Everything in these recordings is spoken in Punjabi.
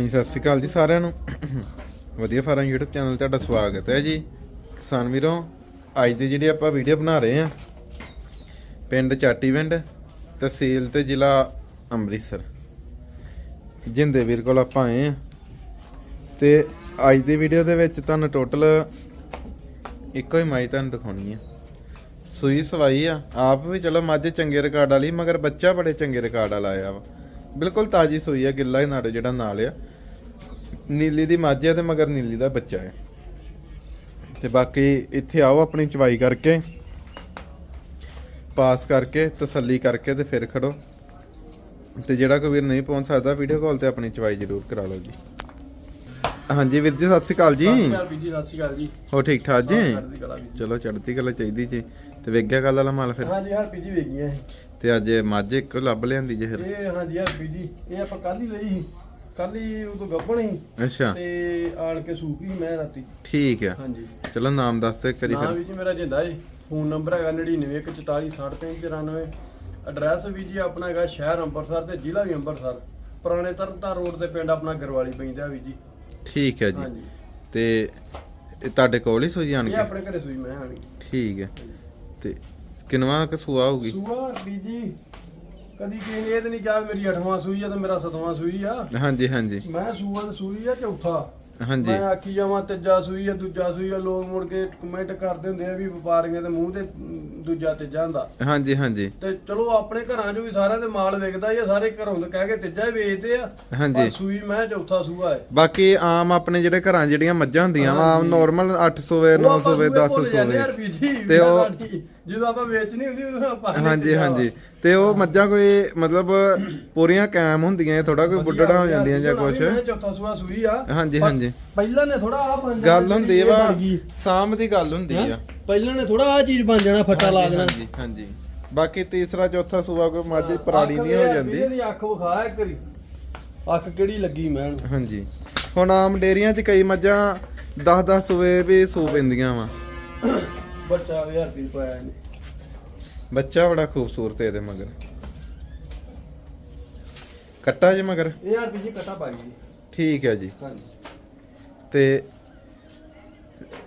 ਹਾਂਜੀ, ਸਤਿ ਸ਼੍ਰੀ ਅਕਾਲ ਜੀ ਸਾਰਿਆਂ ਨੂੰ। ਵਧੀਆ ਫਾਰਮ YouTube ਚੈਨਲ ਤੁਹਾਡਾ ਸਵਾਗਤ ਹੈ ਜੀ। ਕਿਸਾਨ ਵੀਰੋ, ਅੱਜ ਦੀ ਜਿਹੜੀ ਆਪਾਂ ਵੀਡੀਓ ਬਣਾ ਰਹੇ ਆ ਪਿੰਡ ਚਾਟੀਵਿੰਡ ਤਹਿਸੀਲ ਤੇ ਜ਼ਿਲ੍ਹਾ ਅੰਮ੍ਰਿਤਸਰ। ਜਿੰਦੇ ਵੀਰ ਕੋਲ ਆਪਾਂ ਆਏ ਆ ਤੇ ਅੱਜ ਦੀ ਵੀਡੀਓ ਦੇ ਵਿੱਚ ਤੁਹਾਨੂੰ ਟੋਟਲ ਇੱਕੋ ਹੀ ਮਾਈ ਤੁਹਾਨੂੰ ਦਿਖਾਉਣੀ ਆ। ਸੂਈ ਸਵਾਈ ਆ। ਆਪ ਵੀ ਚਲੋ ਮੱਝ ਚੰਗੇ ਰਿਕਾਰਡ ਵਾਲੀ, ਮਗਰ ਬੱਚਾ ਬੜੇ ਚੰਗੇ ਰਿਕਾਰਡ ਵਾਲਾ ਆਇਆ ਵਾ। ਬਿਲਕੁਲ ਤਾਜੀ ਸੂਈ ਆ, ਗਿੱਲਾ ਹੀ ਨਾੜੋ ਜਿਹੜਾ ਨਾਲ ਆ। ਨੀਲੀ ਦੀ ਮੱਝ ਤੇ ਮਗਰ ਨੀਲੀ ਦਾ ਬੱਚਾ ਹੈ। ਤੇ ਬਾਕੀ ਇੱਥੇ ਆਓ ਆਪਣੀ ਚਵਾਈ ਕਰਕੇ ਪਾਸ ਕਰਕੇ ਤਸੱਲੀ ਕਰਕੇ ਤੇ ਫਿਰ ਖੜੋ। ਤੇ ਜਿਹੜਾ ਕੋਈ ਵੀਰ ਨਹੀਂ ਪਹੁੰਚ ਸਕਦਾ ਵੀਡੀਓ ਕਾਲ ਤੇ ਆਪਣੀ ਚਵਾਈ ਜ਼ਰੂਰ ਕਰਾ ਲਓ ਜੀ। ਹਾਂਜੀ ਵੀਰ ਜੀ ਸਤਿ ਸ਼੍ਰੀ ਅਕਾਲ ਜੀ। ਜੀ ਸਤਿ ਸ਼੍ਰੀ ਅਕਾਲ ਜੀ। ਹੋ ਠੀਕ ਠਾਕ ਜੀ? ਕਲਾ। ਚਲੋ ਚੜ੍ਹਦੀ ਕਲਾ ਚਾਹੀਦੀ ਜੀ। ਤੇ ਵੇਗਿਆ ਗੱਲ ਵਾਲਾ ਮਾਲ ਫਿਰ? ਹਾਂਜੀ ਹਰਪੀ ਜੀ ਵੇਗੀਆਂ ਇਹ ਤੇ ਅੱਜ ਮੱਝ ਇੱਕ ਲੱਭ ਲਿਆਂਦੀ ਜੇ ਫਿਰ। ਇਹ ਹਾਂਜੀ ਹਰਪੀ ਜੀ ਇਹ ਆਪਾਂ ਕੱਲ ਹੀ ਲਈ ਸੀ। ਕੱਲ ਹੀ ਉਦੋਂ ਗੱਭਣ ਸੀ ਅੱਛਾ। ਤੇ ਆਣ ਕੇ ਸੂਪੀ ਮੈਂ ਰਾਤੀ। ਠੀਕ ਆ। ਹਾਂਜੀ। ਚਲੋ ਨਾਮ ਦੱਸ ਦੇ ਕਰੀ ਫਿਰ। ਵੀ ਜੀ ਮੇਰਾ ਜਿੰਦਾ ਜੀ ਫੋਨ ਨੰਬਰ ਹੈਗਾ 9914466593 ਐਡਰੈਸ ਵੀ ਜੀ ਆਪਣਾ ਹੈਗਾ ਸ਼ਹਿਰ ਅੰਮ੍ਰਿਤਸਰ ਤੇ ਜ਼ਿਲ੍ਹਾ ਵੀ ਅੰਮ੍ਰਿਤਸਰ ਪੁਰਾਣੇ ਤਰਨਤਾਰਨ ਰੋਡ ਤੇ ਪਿੰਡ ਆਪਣਾ ਗਰਵਾਲੀ ਪੈਂਦਾ ਵੀ ਜੀ। ਠੀਕ ਹੈ ਜੀ। ਹਾਂਜੀ। ਤੇ ਇਹ ਤੁਹਾਡੇ ਕੋਲ ਹੀ ਸੂਈ ਆਣ ਇਹ ਕੇ? ਆਪਣੇ ਘਰੇ ਸੂਈ ਮੈਂ ਆਣੀ। ਠੀਕ ਹੈ ਤੇ ਕਿਨਵਾ ਕਸੂਆ ਹੋਊਗੀ? ਸੂਆ ਹਰਪੀ ਜੀ ਕਦੀ ਕਿਸੇ ਨੇ ਇਹ ਤੇ ਨਹੀਂ ਕਿਹਾ ਵੀ ਮੇਰੀ 8ਵਾਂ ਸੂਈ ਆ ਤੇ ਮੇਰਾ 7ਵਾਂ ਸੂਈ ਆ। ਹਾਂਜੀ ਹਾਂਜੀ। ਮੈਂ ਸੂਆ ਸੂਈ ਆ ਚੌਥਾ। ਹਾਂਜੀ। ਮੈਂ ਆਖੀ ਜਾਵਾਂ ਤੀਜਾ ਸੂਈ ਆ ਦੂਜਾ ਸੂਈ ਆ ਲੋਕ ਮੁੜ ਕੇ ਕਮੈਂਟ ਕਰਦੇ ਹੁੰਦੇ ਆ ਵੀ ਵਪਾਰੀਆਂ ਦੇ ਮੂੰਹ ਤੇ ਦੂਜਾ ਤੀਜਾ ਹੁੰਦਾ। ਹਾਂਜੀ ਹਾਂਜੀ। ਤੇ ਚਲੋ ਆਪਣੇ ਘਰਾਂ 'ਚ ਵੀ ਸਾਰਿਆਂ ਦੇ ਮਾਲ ਵਿਕਦਾ ਹੀ ਆ ਸਾਰੇ ਘਰੋਂ ਤਾਂ ਕਹਿ ਕੇ ਤੀਜਾ ਹੀ ਵੇਚਦੇ ਆ। ਹਾਂਜੀ। ਪਰ ਸੂਈ ਮੈਂ ਚੌਥਾ ਸੂਆ ਹੈ ਬਾਕੀ ਆਮ ਆਪਣੇ ਜਿਹੜੇ ਘਰਾਂ 'ਚ ਜਿਹੜੀਆਂ ਮੱਝਾਂ ਹੁੰਦੀਆਂ ਵਾ ਆਮ ਨਾਰਮਲ 800 ਵੇ 900 ਵੇ 1000 ਵੇ। ਤੇ ਉਹ- ਜਦੋਂ ਆਪਾਂ ਵੇਚਣੀ ਹੁੰਦੀ ਉਦੋਂ ਆਪਾਂ ਨੇ ਹਾਂਜੀ। ਹਾਂਜੀ। ਤੇ ਉਹ ਮੱਝਾਂ ਕੋਈ ਮਤਲਬ ਪੂਰੀਆਂ ਕਾਇਮ ਹੁੰਦੀਆਂ ਥੋੜਾ ਕੋਈ ਬੁੱਢੜਾ ਹੋ ਜਾਂਦੀਆਂ ਜਾਂ ਮੈਂ ਕੁਛ। ਚੌਥਾ ਸੂਆ ਸੂਈ ਆ ਹਾਂਜੀ ਪਰ ਹਾਂਜੀ। ਪਹਿਲਾਂ ਨੇ ਥੋੜਾ ਆ ਬਣ ਗੱਲ ਹੁੰਦੀ ਵਾ। ਸਾਂਭ ਦੀ ਗੱਲ ਹੁੰਦੀ ਆ। ਪਹਿਲਾਂ ਨੇ ਥੋੜਾ ਆ ਚੀਜ਼ ਬਣ ਜਾਣਾ ਫੱਟਾ ਲਾ ਦੇਣਾ। ਹਾਂਜੀ ਹਾਂਜੀ। ਬਾਕੀ ਤੀਸਰਾ ਚੌਥਾ ਸੂਆ ਕੋਈ ਮੱਝ ਅੱਖ ਨਹੀਂ ਹੋ ਜਾਂਦੀ। ਵੀਰੇ ਦੀ ਅੱਖ ਵਿਖਾ ਇੱਕ ਵਾਰੀ। ਅੱਖ ਕਿਹੜੀ ਲੱਗੀ ਮੈਂ ਹਾਂਜੀ। ਹੁਣ ਆਮ ਡੇਰੀਆਂ 'ਚ ਕਈ ਮੱਝਾਂ 10-10 ਸੂਏ ਵੀ ਸੂ ਪੈਂਦੀਆਂ ਵਾ। ਬੱਚਾ ਵੀ ਹਰਪੀ ਪਾਇਆ ਨੇ ਬੱਚਾ ਬੜਾ ਖੂਬਸੂਰਤ ਹੈ ਇਹਦੇ ਮਗਰ। ਕੱਟਾ ਜੇ ਮਗਰ? ਇਹ ਹਰਪੀ ਜੀ ਕਟਾ ਪਾ ਗਈ ਠੀਕ ਹੈ ਜੀ। ਹਾਂਜੀ। ਤੇ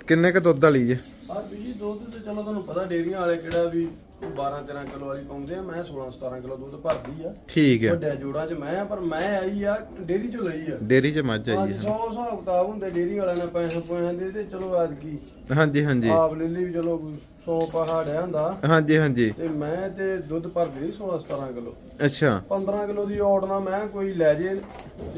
ਕਿੰਨੇ ਕ ਦੁੱਧ ਵਾਲੀ ਜੇ? ਹਰਪੀ ਜੀ ਦੁੱਧ ਤੇ ਚਲੋ ਤੁਹਾਨੂੰ ਪਤਾ ਡੇਰੀਆਂ ਵਾਲੇ ਕਿਹੜਾ ਵੀ 12 13 ਕਿਲੋ ਵਾਲੀ ਪਾਉਂਦੇ ਆ ਮੈਂ 16 17 ਕਿਲੋ ਦੁੱਧ ਭਰਦੀ ਆ। ਠੀਕ ਹੈ ਵੱਡੇ ਜੋੜਾਂ 'ਚ ਮੈਂ ਆ ਪਰ ਮੈਂ ਆਈ ਆ ਡੇਰੀ 'ਚੋਂ ਲਈ ਆ। ਡੇਰੀ 'ਚ ਮੱਝ ਆਈ ਅੱਜ ਹੈ 100 ਹਿਸਾਬ ਕਿਤਾਬ ਹੁੰਦੇ ਡੇਰੀ ਵਾਲਿਆਂ ਨੇ ਪੈਸੇ ਪੁਆਇਆਂ ਦੇ ਤੇ ਚਲੋ ਐਤਕੀ। ਹਾਂਜੀ ਹਾਂਜੀ। ਆਪ ਲੈ ਲਈ ਵੀ ਚਲੋ 100 ਪਹਾੜਿਆ ਹੁੰਦਾ। ਹਾਂਜੀ ਹਾਂਜੀ। ਤੇ ਮੈਂ ਤੇ ਦੁੱਧ ਭਰਦੀ 16 17 ਕਿਲੋ। ਅੱਛਾ। 15 ਕਿਲੋ ਦੀ ਔੜ ਨਾਲ ਮੈਂ ਕੋਈ ਲੈ ਜੇ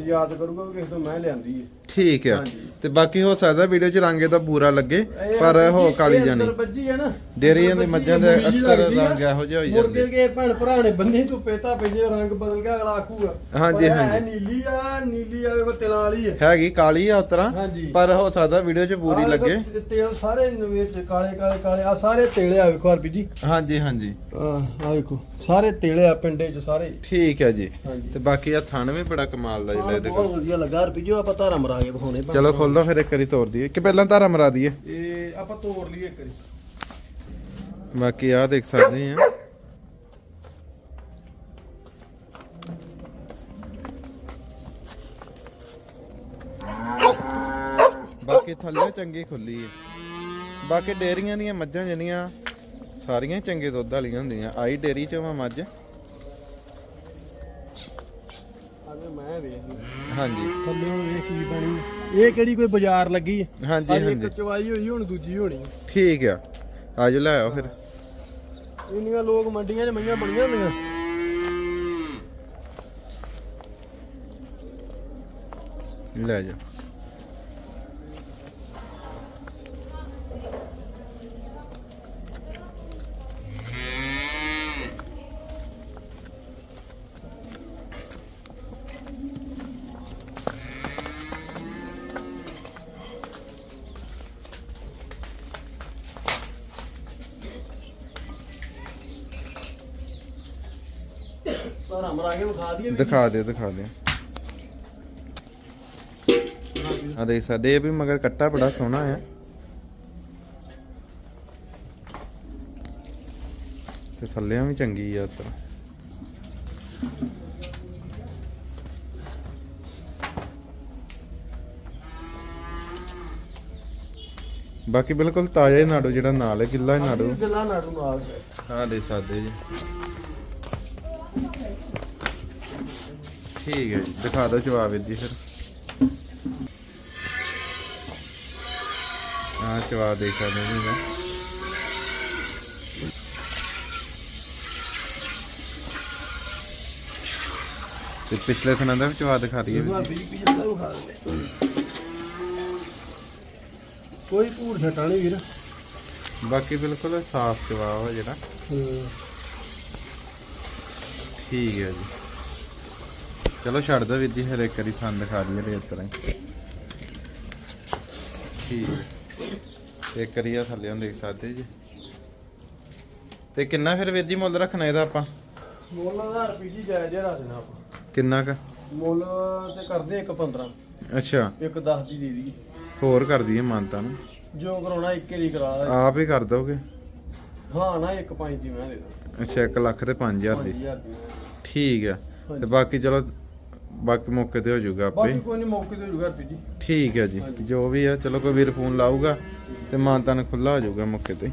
ਯਾਦ ਕਰੂਗਾ ਕਿਸੇ ਤੋਂ ਮੈਂ ਲਿਆਂਦੀ ਹੈ ਠੀਕ ਹੈ ਹਾਂਜੀ। ਤੇ ਬਾਕੀ ਹੋ ਸਕਦਾ ਵੀਡੀਓ 'ਚ ਰੰਗ ਇਹਦਾ ਬੂਰਾ ਲੱਗੇ ਇਹ ਪਰ ਆ ਹੋ ਜੀ, ਕਾਲੀ ਇਹ ਜਾਣੀ। ਅੰਦਰ ਵੱਜੀ ਹੈ ਨਾ। ਡੇਰੀਆਂ ਦੇ ਅੰਦਰ ਮੱਝਾਂ ਦੇ ਵੱਜੀ ਆ, ਅਕਸਰ ਲੱਗਦੀ ਆ। ਰੰਗ ਇਹੋ ਜਿਹੇ ਹੋਈ ਮੁੜ ਕੇ ਜਾਂਦੇ। ਕੇ ਭੈਣ ਭਰਾ ਨੇ ਬੰਨੇ ਤੂੰ ਪੇਤਾ ਪੈਜੇ ਰੰਗ ਬਦਲ ਗਿਆ ਅਗਲਾ ਆਖੂਗਾ। ਹਾਂਜੀ, ਪਰ ਹਾਂਜੀ। ਨੀਲੀ ਆ ਨੀਲੀ ਆ ਵੇਖੋ ਤਿਲਾਂ ਵਾਲੀ ਹੈ ਹੈਗੀ ਕਾਲੀ ਆ ਉਤਰਾ ਹਾਂਜੀ। ਪਰ ਹੋ ਸਕਦਾ ਵੀਡੀਓ 'ਚ ਪੂਰੀ ਆਹ ਵੇਖੋ, ਲੱਗੇ। ਤੇ- ਤੇਲ ਸਾਰੇ ਨਵੇਚ ਕਾਲੇ ਕਾਲੇ ਕਾਲੇ ਆ ਸਾਰੇ ਤੇਲੇ ਆ ਵੇਖੋ ਹਰਪੀ ਜੀ। ਹਾਂਜੀ ਹਾਂਜੀ। ਆ ਆ ਵੇਖੋ ਸਾਰੇ ਤੇਲੇ ਆ ਪਿੰਡੇ 'ਚ ਸਾਰੇ। ਠੀਕ ਹੈ ਜੀ। ਹਾਂਜੀ। ਤੇ ਬਾਕੀ ਆ ਥਣ ਵੀ ਬੜਾ ਕਮਾਲ ਦਾ ਜਿਹੜਾ ਇਹਦੇ ਕੋਲ। ਬਹੁਤ ਵਧੀਆ ਲੱਗਾ ਉਹ ਆਪਾਂ ਧਾਰਾ ਮਰਾ ਕੇ ਵਿਖਾਉਣੇ ਭੈਣ ਚਲੋ। ਖੋਲ ਦੋ ਫਿਰ ਇੱਕ ਵਾਰੀ ਤੋੜ ਦਈਏ। ਕਿ ਪਹਿਲਾਂ ਧਾਰਾ ਮਰਾ ਦਈਏ? ਇਹ ਆਪਾਂ ਤੋੜ ਲਈਏ ਇੱਕ ਵਾਰੀ। ਬਾਕੀ ਆ ਦੇਖ ਸਕਦੇ ਆ ਬਾਕੀ ਥੱਲੇ ਚੰਗੀ ਖੁੱਲੀ ਹੈ ਬਾਕੀ ਡੇਰੀਆਂ ਦੀਆਂ ਮੱਝਾਂ ਜਿਹੜੀਆਂ ਸਾਰੀਆਂ ਹੀ ਚੰਗੇ ਦੁੱਧ ਵਾਲੀਆਂ ਹੁੰਦੀਆਂ। ਆਈ ਡੇਰੀ ਚੋਂ ਆ ਮੱਝ। ਮੈਂ ਵੇਖ ਲਈ ਹਾਂਜੀ। ਥੱਲੇ ਵੇਖ ਕੀ ਬਣੀ। ਇਹ ਕਿਹੜੀ ਕੋਈ ਬਾਜ਼ਾਰ ਲੱਗੀ ਹੈ? ਹਾਂਜੀ ਅੱਜ ਇੱਕ ਹਾਂਜੀ। ਚਵਾਈ ਹੋਈ ਹੁਣ ਦੂਜੀ ਹੋਣੀ। ਠੀਕ ਆ। ਆਜੋ ਲੈ ਆਓ ਫਿਰ। ਇੰਨੀਆਂ ਲੋਕ ਮੰਡੀਆਂ 'ਚ ਮਈਆਂ ਬਣੀਆਂ ਹੁੰਦੀਆਂ। ਲੈ ਜਾ ਦਿਖਾ ਦਿਓ ਦਿਖਾ ਦਿਓ। ਆ ਦੇਖ ਸਕਦੇ ਇਹ ਵੀ ਮਗਰ ਕੱਟਾ ਬੜਾ ਸੋਹਣਾ ਆ। ਤੇ ਥੱਲਿਆਂ ਵੀ ਚੰਗੀ ਆ ਉੱਤਰ ਬਾਕੀ ਬਿਲਕੁਲ ਤਾਜ਼ਾ ਹੀ ਨਾੜੂ ਜਿਹੜਾ ਨਾਲ ਹੈ ਕਿੱਲਾ ਹੀ ਨਾੜੂ। ਗੱਲਾਂ ਨਾੜੂ ਨਾਲ ਆ ਦੇ ਸਕਦੇ ਜੀ। ਠੀਕ ਹੈ ਜੀ ਦਿਖਾ ਦਿਓ ਜਵਾਬ ਜੀ ਫਿਰ। ਹਾਂ ਜਵਾਬ ਦੇਖ ਸਕਦੇ ਜੀ ਮੈਂ ਤੇ ਪਿਛਲੇ ਸਨਾਂ ਦਾ ਵੀ ਜਵਾਬ ਦਿਖਾ ਦਈਏ ਕੋਈ ਭੂਰ ਛਟਾ ਨਹੀਂ ਵੀਰ। ਬਾਕੀ ਬਿਲਕੁਲ ਸਾਫ਼ ਜਵਾਬ ਹੈ ਜਿਹੜਾ। ਠੀਕ ਹੈ ਜੀ। ਚਲੋ ਛੱਡ ਦੋ ਵੀਰ ਜੀ ਹਰ ਇੱਕ ਵਾਰੀ ਫਨ ਦਿਖਾ ਦਈਏ ਇਸ ਤਰ੍ਹਾਂ ਹੀ। ਠੀਕ ਹੈ। ਇੱਕ ਵਾਰੀ ਆ ਥੱਲੇ ਹੁਣ ਦੇਖ ਸਕਦੇ ਜੀ। ਤੇ ਕਿੰਨਾ ਫਿਰ ਵੀਰ ਜੀ ਮੁੱਲ ਰੱਖਣਾ ਇਹਦਾ ਆਪਾਂ? ਮੁੱਲ ਦਾ ਰੁਪਈਏ ਜਾਇਜ਼ ਜਿਹਾ ਰੱਖ ਦੇਣਾ ਆਪਾਂ। ਕਿੰਨਾ ਕ? ਮੁੱਲ ਤੇ ਕਰਦੇ ਇੱਕ 15 ਅੱਛਾ। ਇੱਕ 10 ਦੀ ਦੇ ਦੀ ਹੋਰ ਕਰ ਦਈਏ ਮਾਨਤਾ ਨੂੰ। ਜੋ ਕਰਾਉਣਾ ਇੱਕ ਹੀ ਕਰਾ ਦੇ ਆਪ ਹੀ ਕਰ ਦੋਗੇ? ਹਾਂ ਨਾ ਇੱਕ ਪੰਜ ਦੀ ਮੈਂ ਦੇ ਦਾਂ ਅੱਛਾ 1 ਲੱਖ ਤੇ 5000 ਦੀ। 5000 ਦੀ। ਠੀਕ ਆ। ਤੇ ਬਾਕੀ ਚਲੋ ਬਾਕੀ ਮੌਕੇ ਤੇ ਹੋ ਜਾਊਗਾ ਆਪੇ। ਬਾਕੀ ਕੋਈ ਨਹੀਂ ਮੌਕੇ ਤੇ ਜੁਗਾ ਰੁਪਈਏ ਜੀ। ਠੀਕ ਹੈ ਜੀ ਜੋ ਵੀ ਆ ਚਲੋ ਕੋਈ ਵੀਰ ਫੋਨ ਲਾਊਗਾ ਤੇ ਮਾਨਤਾ ਨੂੰ ਖੁੱਲਾ ਹੋ ਜਾਊਗਾ ਮੌਕੇ ਤੇ।